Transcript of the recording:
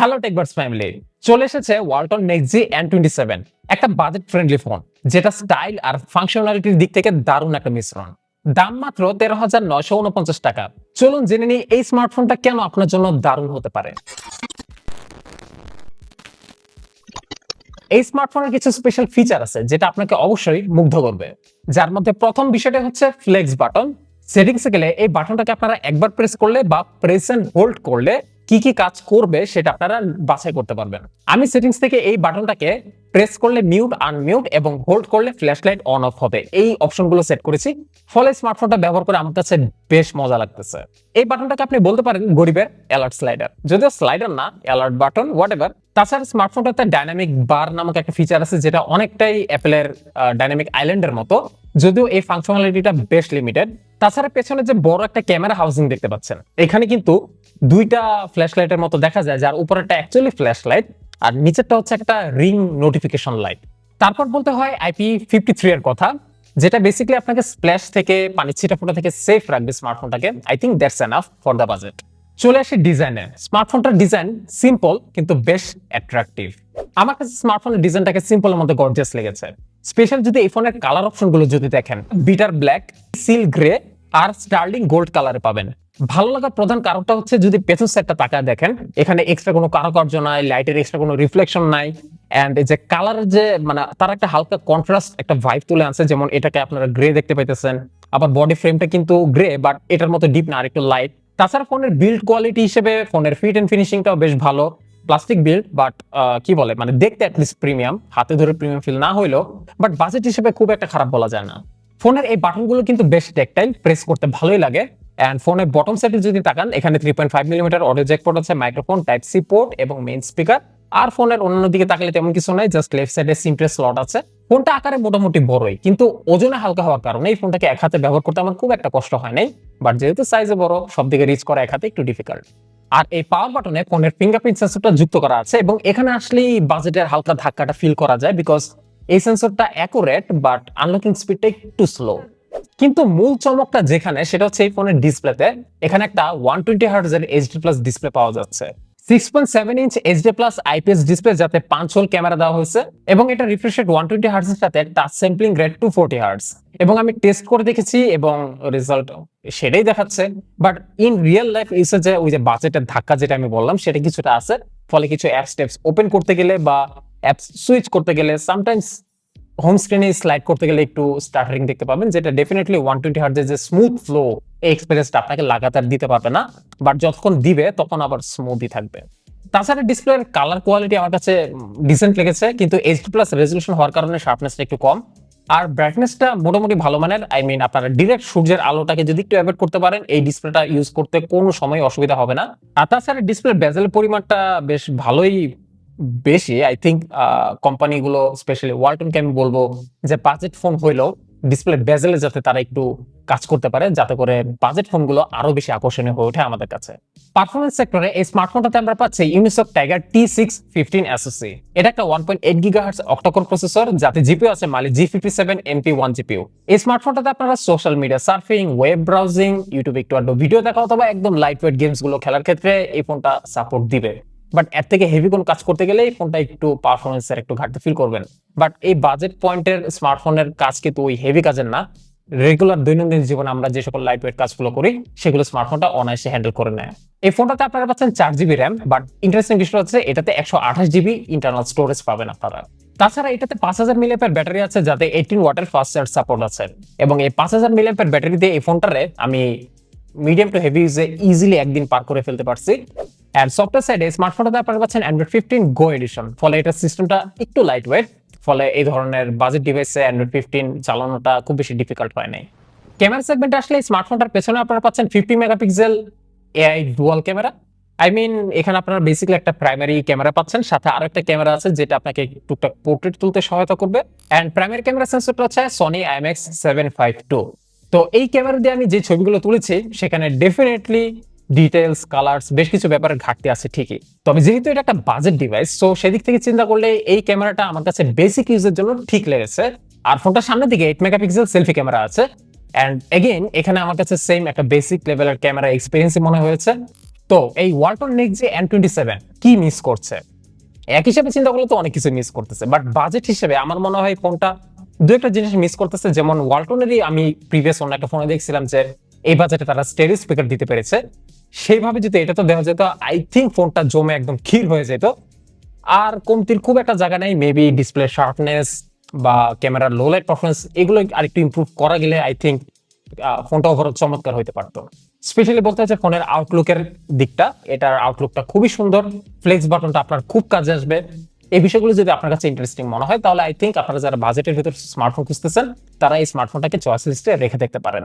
Hello টেকবার্স family চলে এসেছে Walton Nexg N twenty seven একটা বাজেট ফ্রেন্ডলি ফোন যেটা স্টাইল আর ফাংশনালিটির দিক থেকে দারুণ একটা মিশ্রণ। দাম মাত্র তেরো হাজার নয়শো উনপঞ্চাশ টাকা। চলুন জেনে নিই এই স্মার্টফোনটা কেন আপনার জন্য দারুণ হতে পারে। এই স্মার্টফোনের কিছু স্পেশাল ফিচার আছে, যেটা আপনাকে অবশ্যই মুগ্ধ করবে। যার মধ্যে প্রথম বিষয়টা হচ্ছে ফ্লেক্স বাটন সেটিংসে গেলে এই বাটনটাকে আপনারা একবার প্রেস করলে বা প্রেস এন্ড হোল্ড করলে কি কি কাজ করবে সেটা আপনারা বাছাই করতে পারবেন। আমি সেটিংস থেকে এই বাটনটাকে প্রেস করলে মিউট আনমিউট এবং হোল্ড করলে ফ্ল্যাশ লাইট অন অফ হবে। এই অপশনগুলো সেট করেছি। ফলে স্মার্টফোনটা ব্যবহার করে আমার কাছে বেশ মজা লাগতেছে। এই বাটনটাকে আপনি বলতে পারেন গরিবের অ্যালার্ট স্লাইডার যদিও স্লাইডার না অ্যালার্ট বাটন হোয়াট এভার তাছাড়া স্মার্টফোনটাতে ডাইনামিক বার নামক একটা ফিচার আছে যেটা অনেকটাই অ্যাপেলের ডাইনামিক আইল্যান্ডের মতো। যদিও এই ফাংশনালিটিটা বেশ লিমিটেড তাছাড়া পেছনে যে বড় একটা ক্যামেরা হাউসিং দেখতে পাচ্ছেন, এখানে কিন্তু দুইটা ফ্ল্যাশ লাইটের মতো দেখা যায়, যার উপরেরটা অ্যাকচুয়ালি ফ্ল্যাশ লাইট আর নিচেরটা হচ্ছে একটা রিং নোটিফিকেশন লাইট তারপর বলতে হয় আইপি ফিফটি থ্রি এর কথা, যেটা বেসিক্যালি আপনাকে স্প্ল্যাশ থেকে পানি ছিটা ফোটা থেকে সেফ রাখবে স্মার্টফোনটাকে I think that's enough for the budget চলে আসি ডিজাইনে স্মার্টফোনটার ডিজাইন সিম্পল কিন্তু বেশ অ্যাট্রাকটিভ আমার কাছে স্মার্টফোনের ডিজাইনটাকে সিম্পলের মধ্যে গর্জিয়াস লেগেছে। স্পেশাল যদি এই ফোনের কালার অপশনগুলো যদি দেখেন বিটার ব্ল্যাক সিল গ্রে আর স্টার্লিং গোল্ড কালারে পাবেন। ভালো লাগার প্রধান কারণটা হচ্ছে যদি পেছন সাইডটা তাকায় দেখেন, এখানে এক্সট্রা কোনো কারুকার্য নাই লাইটের এক্সট্রা কোনো রিফ্লেকশন নাই এই যে কালারের যে মানে তার একটা হালকা কন্ট্রাস্ট একটা ভাইব তুলে আনছে, যেমন এটাকে আপনারা গ্রে দেখতে পাইতেছেন। আবার বডি ফ্রেমটা কিন্তু গ্রে বাট এটার মতো ডিপ না আর একটু লাইট তাছাড়া ফোনের বিল্ড কোয়ালিটি হিসেবে ফোনের ফিট এন্ড ফিনিশিংটাও বেশ ভালো। প্লাস্টিক বিল্ড বাট কি বলে মানে দেখতে অ্যাটলিস্ট প্রিমিয়াম হাতে ধরে প্রিমিয়াম ফিল না হইলেও বাট বাজেট হিসেবে খুব একটা খারাপ বলা যায় না। ফোনের এই বাটনগুলো কিন্তু বেশ টেকটাইল প্রেস করতে ভালোই লাগে অ্যান্ড ফোনের বটম সাইডে যদি তাকান, এখানে three point five millimetre audio jack port আছে মাইক্রোফোন টাইপ সি পোর্ট এবং মেইন স্পিকার আর ফোনের অন্য দিকে তাকালে তেমন কিছু নাই জাস্ট লেফট সাইডে সিমপ্রেস স্লট আছে। ফোনটা আকারে মোটামুটি বড়ই, কিন্তু ওজনে হালকা হওয়ার কারণে এই ফোনটাকে এক হাতে ব্যবহার করতে আমার খুব একটা কষ্ট হয় নাই বাট যেহেতু সাইজে বড় সব দিকে রিচ করা এক হাতে একটু ডিফিকাল্ট আর এই পাওয়ার বাটনে ফোনের ফিঙ্গারপ্রিন্ট সেন্সরটা যুক্ত করা আছে এবং এখানে আসলেই বাজেটের হালকা ধাক্কাটা ফিল করা যায় বিকজ এই সেন্সরটা অ্যাকুরেট বাট আনলকিং স্পিডটা একটু স্লো কিন্তু মূল চমকটা যেখানে সেটা হচ্ছে এই ফোনের ডিসপ্লেতে এখানে একটা ওয়ান টোয়েন্টি হার্টজের এইচডি প্লাস ডিসপ্লে পাওয়া যাচ্ছে। Six point seven inch HD plus IPS display যাতে পাঁচ হোল ক্যামেরা দেওয়া হয়েছে এবং এটা রিফ্রেশ রেট ওয়ান টোয়েন্টি হার্টসের সাথে touch sampling rate two forty hertz এবং আমি টেস্ট করে দেখেছি এবং রেজাল্ট সেটাই দেখাচ্ছে। বাট ইন রিয়েল লাইফ ইসে যে ওই যে বাজেটের ধাক্কা যেটা আমি বললাম, সেটা কিছুটা আছে। ফলে কিছু অ্যাপ স্টেপস ওপেন করতে গেলে বা অ্যাপস সুইচ করতে গেলে সামটাইমস হোম স্ক্রিনে স্লাইড করতে গেলে একটু স্টার্টারিং দেখতে পাবেন, যেটা ডেফিনেটলি ওয়ান টোয়েন্টি হার্জের যে স্মুথ ফ্লো এক্সপিরিয়েন্সটা আপনাকে লাগাতার দিতে পারবে না বাট যতক্ষণ দিবে তখন আবার স্মুথই থাকবে। তাছাড়া ডিসপ্লের কালার কোয়ালিটি আমার কাছে ডিসেন্ট লেগেছে, কিন্তু এইচডি প্লাস রেজলিউশন হওয়ার কারণে শার্পনেসটা একটু কম। আর ব্রাইটনেসটা মোটামুটি ভালো মানের আই মিন আপনারা ডিরেক্ট সূর্যের আলোটাকে যদি একটু অ্যাভয়েড করতে পারেন, এই ডিসপ্লেটা ইউজ করতে কোনো সময় অসুবিধা হবে না। আর তাছাড়া ডিসপ্লের বেজেলের পরিমাণটা বেশ ভালোই বেশি আই থিঙ্ক কোম্পানিগুলো স্পেশালি ওয়ালটনকে আমি বলব যে বাজেট ফোন হইলেও ডিসপ্লে বেজেলে যাতে তারা একটু কাজ করতে পারে, যাতে করে বাজেট ফোনগুলো আরও বেশি আকর্ষণীয় হয়ে ওঠে আমাদের কাছে। পারফরমেন্স সেক্টরে এই স্মার্টফোনটাতে আমরা পাচ্ছি Unisoc tiger T six fifteen SoC এটা একটা one point eight gigahertz octa-core processor যাতে জিপিও আছে Mali G fifty seven MP one GPU এই স্মার্টফোনটাতে আপনারা social media surfing web browsing YouTube একটু ভিডিও দেখা অথবা একদম লাইট ওয়েট গেমসগুলো খেলার ক্ষেত্রে এই ফোনটা সাপোর্ট দিবে। বাট এর থেকে হেভি কোনো কাজ করতে গেলে ফোনটা একটু পারফরমেন্সের একটু ঘাটতি ফিল করবেন। বাট এই বাজেট পয়েন্টের স্মার্টফোনের কাজ কিন্তু ওই হেভি কাজের না। রেগুলার দৈনন্দিন জীবনে আমরা যে সকল লাইট ওয়েট কাজগুলো করি, সেগুলো স্মার্টফোনটা অনায়াসে হ্যান্ডেল করে নেয়। এই ফোনটাতে আপনারা পাচ্ছেন চার জিবি র্যাম বাট ইন্টারেস্টিং বিষয় হচ্ছে এটাতে একশো আঠাশ জিবি ইন্টারনাল স্টোরেজ পাবেন আপনারা। তাছাড়া এটাতে পাঁচ হাজার মিলিয়াপের ব্যাটারি আছে যাতে এইটিন ওয়াটের ফাস্ট চার্জ সাপোর্ট আছে। এবং এই পাঁচ হাজার মিলিয়াপের ব্যাটারি দিয়ে এই ফোনটারে আমি মিডিয়াম টু হেভি ইউজে ইজিলি একদিন পার করে ফেলতে পারছি। অ্যান্ড সফটওয়্যার সাইডে স্মার্টফোনটাতে আপনারা পাচ্ছেন অ্যান্ড্রয়েড ফিফটিন গো এডিশন ফলে এটার সিস্টেমটা একটু লাইট ওয়েট ফলে এই ধরনের বাজেট ডিভাইসে অ্যান্ড্রয়েড ফিফটিন চালানোটা খুব বেশি ডিফিকাল্ট হয় নাই। ক্যামেরা সেগমেন্টে আসলে স্মার্টফোনটার পেছনে আপনারা পাচ্ছেন fifty megapixel AI dual camera I mean এখানে আপনারা বেসিক্যালি একটা প্রাইমারি ক্যামেরা পাচ্ছেন, সাথে আরও একটা ক্যামেরা আছে যেটা আপনাকে টুকটাক পোর্ট্রেট তুলতে সহায়তা করবে। অ্যান্ড প্রাইমারি ক্যামেরা সেন্সরটা হচ্ছে Sony IMX seven five two তো এই ক্যামেরা দিয়ে আমি যে ছবিগুলো তুলেছি, সেখানে ডেফিনেটলি ডিটেলস কালার্স বেশ কিছু ব্যাপারের ঘাটতি আছে ঠিকই। তবে যেহেতু এটা একটা বাজেট ডিভাইস সো সেদিক থেকে চিন্তা করলে এই ক্যামেরাটা আমার কাছে বেসিক ইউজের জন্য ঠিক লেগেছে। আর ফোনটার সামনের দিকে এইট মেগাপিক্সেল সেলফি ক্যামেরা আছে। অ্যান্ড এগেইন এখানে আমার কাছে সেম একটা বেসিক লেভেলের ক্যামেরা এক্সপিরিয়েন্স মনে হয়েছে। তো এই ওয়ালটন নেক্সট যে এন টোয়েন্টি সেভেন কি মিস করছে? এক হিসেবে চিন্তা করলে তো অনেক কিছু মিস করতেছে বাট বাজেট হিসেবে আমার মনে হয় ফোনটা দু একটা জিনিস মিস করতেছে, যেমন ওয়ালটনেরই আমি প্রিভিয়াস অন্য একটা ফোনে দেখছিলাম যে এই বাজেটে তারা স্টেরিও স্পিকার দিতে পেরেছে। সেইভাবে যদি এটা তো দেওয়া যেত আই থিঙ্ক ফোনটা জমে একদম ক্ষীর হয়ে যেত। আর কমতির খুব একটা জায়গা নেই মেবি ডিসপ্লে শার্পনেস বা ক্যামেরার লো লাইট পারফরমেন্স এগুলো আরেকটু ইম্প্রুভ করা গেলে আই থিঙ্ক ফোনটা ওভারঅল চমৎকার হতে পারতো। স্পেশালি বলতে হচ্ছে ফোনের আউটলুকের দিকটা, এটার আউটলুকটা খুবই সুন্দর। ফ্লেক্স বাটনটা আপনার খুব কাজে আসবে। এই বিষয়গুলো যদি আপনার কাছে ইন্টারেস্টিং মনে হয়, তাহলে আই থিঙ্ক আপনারা যারা বাজেটের ভিতর স্মার্টফোন খুঁজতেছেন, তারা এই স্মার্টফোনটাকে চয়েস লিস্টে রেখে দেখতে পারেন।